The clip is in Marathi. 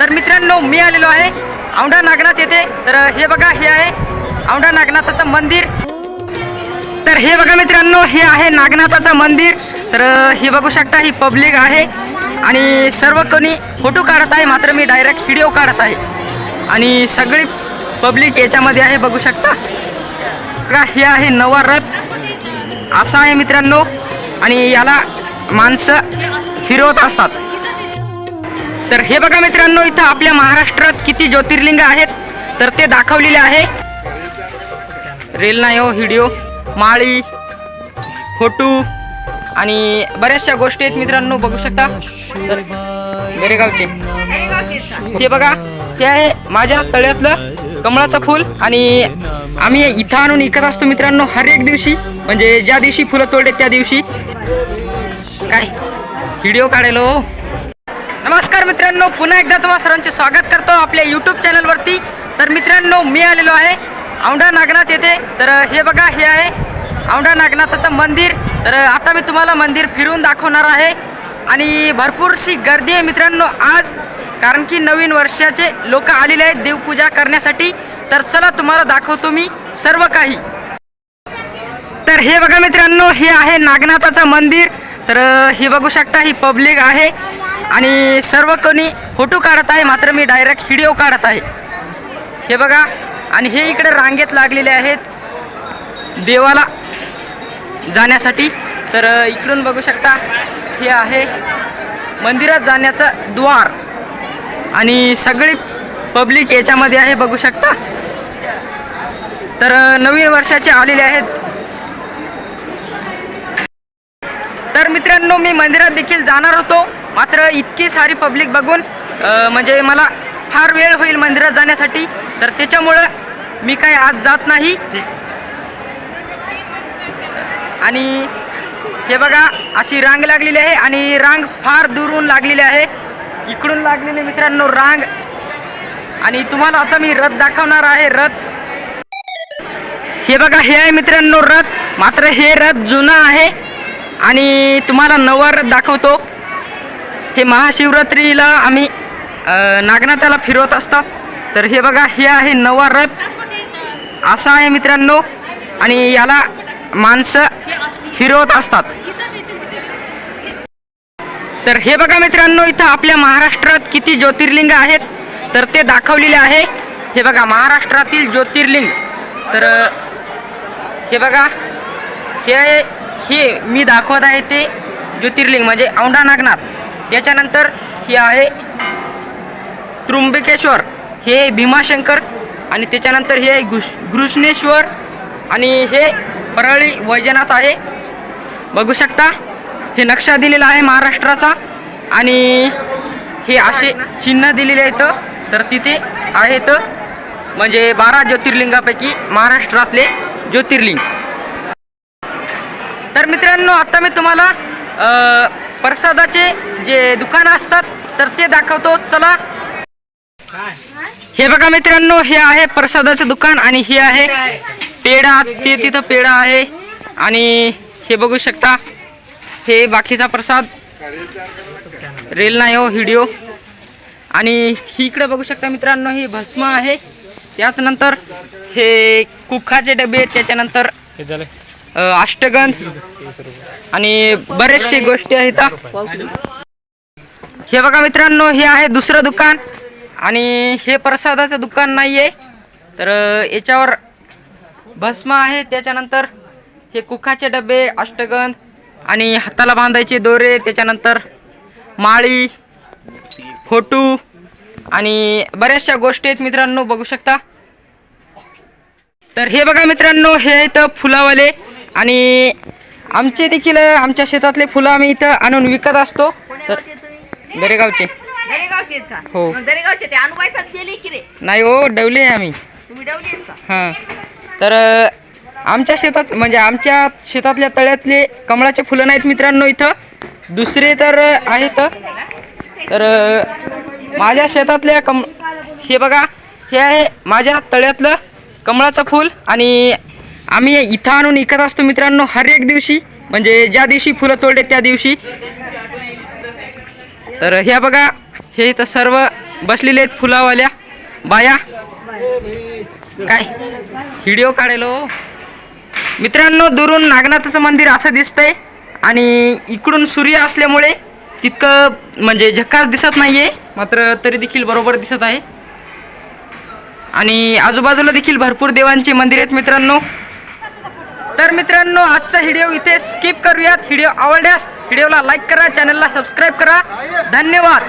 तर मित्रांनो मी आलेलो आहे औंढा नागनाथ येथे. तर हे बघा हे आहे औंढा नागनाथाचं मंदिर. तर हे बघा मित्रांनो हे आहे नागनाथाचं मंदिर. तर हे बघू शकता ही पब्लिक आहे. आणि सर्व कोणी फोटो काढत आहे मात्र मी डायरेक्ट व्हिडिओ काढत आहे. आणि सगळी पब्लिक याच्यामध्ये आहे बघू शकता. का हे आहे नवा रथ. असा आहे मित्रांनो. आणि याला माणसं फिरवत असतात. तर हे बघा मित्रांनो इथं आपल्या महाराष्ट्रात किती ज्योतिर्लिंग आहेत तर ते दाखवलेले आहे. रेल नाही हो माळी फोटू आणि बऱ्याचशा गोष्टी आहेत मित्रांनो बघू शकता. तर बेरेगावचे. हे बघा ते आहे माझ्या तळ्यातलं कमळाचं फूल आणि आम्ही इथं आणून इकत असतो मित्रांनो हर एक दिवशी. म्हणजे ज्या दिवशी फुलं तोडले त्या दिवशी. काय? व्हिडिओ काढायला हो. नमस्कार मित्रांनो पुन्हा एकदा तुम्हा सर्वांचे स्वागत करतो आपल्या यूट्यूब चॅनलवरती तर मित्रांनो मी आलेलो आहे औंढा नागनाथ येथे. तर हे बघा हे आहे औंढा नागनाथाचं मंदिर. तर आता मी तुम्हाला मंदिर फिरून दाखवणार आहे. आणि भरपूरशी गर्दी आहे मित्रांनो आज कारण की नवीन वर्षाचे लोक आलेले आहेत देवपूजा करण्यासाठी. तर चला तुम्हाला दाखवतो मी सर्व काही. तर हे बघा मित्रांनो हे आहे नागनाथाचं मंदिर. तर हे बघू शकता ही पब्लिक आहे. आणि सर्व कोणी फोटो काढत आहे मात्र मी डायरेक्ट व्हिडिओ काढत आहे. हे बघा आणि हे इकडे रांगेत लागलेले आहेत. देवाला जाण्यासाठी. तर इकडून बघू शकता हे आहे मंदिरात जाण्याचं द्वार. आणि सगळी पब्लिक याच्यामध्ये आहे बघू शकता. तर नवीन वर्षाचे आलेले आहेत. तर मित्रांनो मी मंदिरात देखील जाणार होतो. मात्र इतकी सारी पब्लिक बघून म्हणजे मला फार वेळ होईल मंदिरात जाण्यासाठी. तर त्याच्यामुळं मी काय आज जात नाही. आणि हे बघा अशी रांग लागलेली आहे आणि रांग फार दुरून लागलेली आहे. इकडून लागलेली मित्रांनो रांग. आणि तुम्हाला आता मी रथ दाखवणार आहे रथ. हे बघा हे आहे मित्रांनो रथ. मात्र हे रथ जुना आहे. आणि तुम्हाला नवा रथ दाखवतो. हे महाशिवरात्रीला आम्ही नागनाथाला फिरवत असतात. तर हे बघा हे आहे नवा रथ. असा आहे मित्रांनो. आणि याला माणसं फिरवत असतात. तर हे बघा मित्रांनो इथं आपल्या महाराष्ट्रात किती ज्योतिर्लिंग आहेत. तर ते दाखवलेले आहे. हे बघा महाराष्ट्रातील ज्योतिर्लिंग. तर हे बघा हे आहे हे मी दाखवत आहे ते ज्योतिर्लिंग म्हणजे औंढा नागनाथ. त्याच्यानंतर हे आहे त्र्यंबकेश्वर हे भीमाशंकर आणि त्याच्यानंतर हे घुश घृष्णेश्वर आणि हे परळी वैजनाथ आहे. बघू शकता हे नक्षा दिलेला आहे महाराष्ट्राचा आणि हे असे चिन्ह दिलेले आहेत. तर तिथे आहेत म्हणजे बारा ज्योतिर्लिंगापैकी महाराष्ट्रातले ज्योतिर्लिंग. तर मित्रांनो आता मी तुम्हाला प्रसादाचे जे दुकान असतात तर ते दाखवतो. चला. हे बघा मित्रांनो हे आहे प्रसादाचं दुकान आणि हे आहे पेढा. ते तिथं पेढा आहे. आणि हे बघू शकता हे बाकीचा प्रसाद. रेल नाही हो व्हिडिओ. आणि ही इकडे बघू शकता मित्रांनो ही भस्म आहे. त्याच नंतर हे कुखाचे डबे त्याच्यानंतर अष्टगन अष्टगंध आणि बरेचसे गोष्टी आहेत हे. बघा मित्रांनो हे आहे दुसरं दुकान आणि हे प्रसादाचं दुकान नाही आहे तर याच्यावर भस्म आहे त्याच्यानंतर हे कुखाचे डबे अष्टगंध आणि हाताला बांधायचे दोरे त्याच्यानंतर माळी फोटू आणि बऱ्याचशा गोष्टी आहेत मित्रांनो बघू शकता. तर हे बघा मित्रांनो हे आहेत फुलावाले. आणि आमचे देखील आमच्या शेतातले फुलं आम्ही इथं आणून विकत असतो. तर दरेगावचे. हो. नाही हो डवले आम्ही. हां. तर आमच्या शेतात म्हणजे आमच्या शेतातल्या तळ्यातले कमळाचे फुलं नाहीत मित्रांनो इथं. दुसरे तर आहेत. तर माझ्या शेतातल्या कम हे बघा हे आहे माझ्या तळ्यातलं कमळाचं फूल आणि आम्ही इथं आणून विकत असतो मित्रांनो हर एक दिवशी. म्हणजे ज्या दिवशी फुलं तोडले त्या दिवशी. तर ह्या बघा हे इथं सर्व बसलेले आहेत फुलावाल्या. बाया. काय? व्हिडिओ काढेलो हो. मित्रांनो दुरून नागनाथाचं मंदिर असं दिसतंय. आणि इकडून सूर्य असल्यामुळे तितकं म्हणजे झक्कास दिसत नाहीये. मात्र तरी देखील बरोबर दिसत आहे. आणि आजूबाजूला देखील भरपूर देवांची मंदिर आहेत मित्रांनो. तर मित्रांनो आजचा व्हिडिओ इथे स्किप करूयात. व्हिडिओ आवडल्यास व्हिडिओला लाईक करा चॅनलला सबस्क्राईब करा. धन्यवाद.